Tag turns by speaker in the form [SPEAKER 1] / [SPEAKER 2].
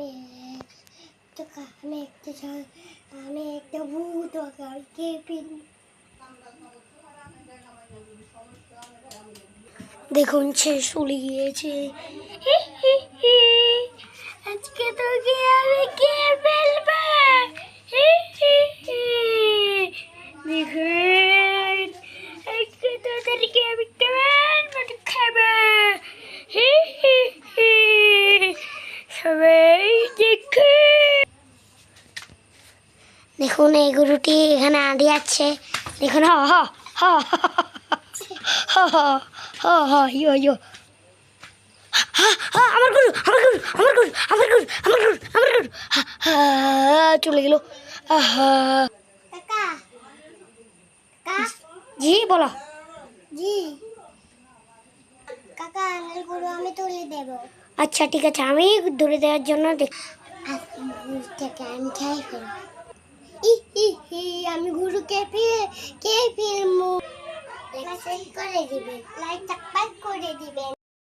[SPEAKER 1] আমি আমি একটা আমি একটা ভূত কে দেখুন শেষ চলে গিয়েছে। আজকে তোকে আমি কে ফেলব। দেখুন, আজকে তোদেরকে আমি কেমন। সবাই দেখে দেখুন এই গরুটি এখানে আঁড়ি আছে দেখুন হ হ হ হ হ হ হ ইয়ো ইয়ো হা, হা, আমার গরু আমার গরু আমার গরু আমার গরু আমার গরু আমার গরু চলে গেল জি বলো জি কাকা আমার গরু আমি তুলে দেব আচ্ছা ঠিক আছে আমি ধরে দেওয়ার জন্য দেখ আমি খাই ফেলব ই হি হি আমি গুরুকে ফিরে কে ফিরবো করে দিবেন। লাইক করে দিবেন।